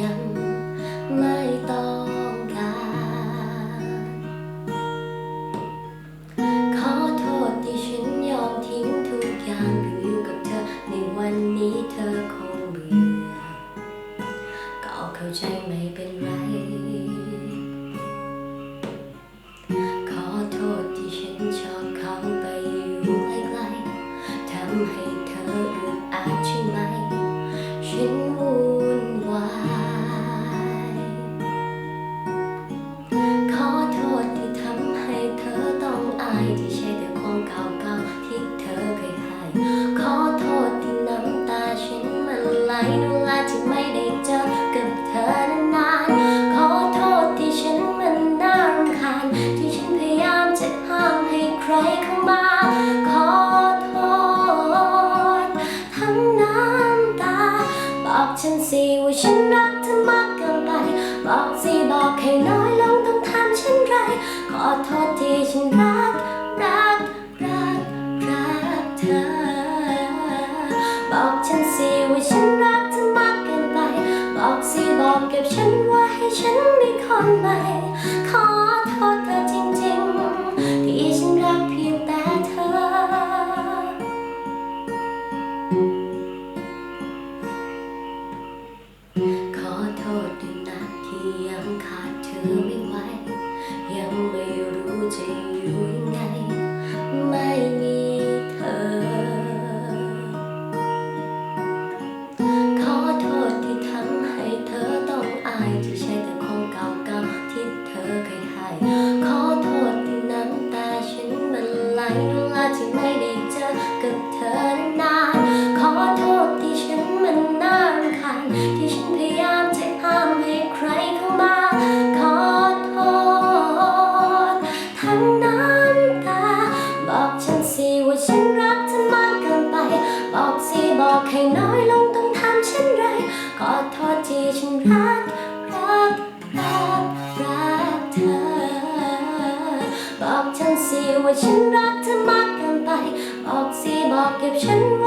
ย้ำไม่ต้องการ ขอโทษที่ฉันยอมทิ้งทุกอย่างเพื่ออยู่กับเธอ ในวันนี้เธอคงเบื่อ ก็เข้าใจไม่เป็นไร ขอโทษที่ฉันชอบเขาไปอยู่ไกลๆทำให้ ที่ใช้แต่ของเก่าๆที่เธอเคยให้ ขอโทษที่น้ำตาฉันมันไหลเวลาที่ไม่ได้เจอกับเธอนานๆขอโทษที่ฉันมันน่ารำคาญที่ฉันพยายามจะห้ามให้ใครเข้ามา ขอโทษ ทั้งน้ำตา บอกฉันสิว่าฉันรักเธอมากเกินไป บอกสิบอกให้น้อยลงต้องทำเช่นไร ขอโทษที่ฉันรัก บอกฉันสิว่าฉันรักเธอมากเกินไป บอกสิบอกกับฉันว่าให้ฉันมีคนใหม่ ขอโทษเธอจริงๆ ที่ฉันรักเพียงแต่เธอ ขอโทษด้วยนะที่ยังขาดเธอไม่ไหว ยังไม่รู้จะอยู่ ที่ไม่ได้เจอกับเธอนาน ขอโทษที่ฉันมันน่ารำคาญที่ฉันพยายามจะห้ามให้ใครเข้ามา ขอโทษ ทั้งน้ำตา บอกฉันสิว่าฉันรักเธอมากเกินไป บอกสิบอกให้น้อยลงต้องทำเช่นไร ขอโทษที่ฉันรัก รัก รัก รักเธอ บอกฉันสิว่าฉันรักเธอ บอกสิบอกกับฉัน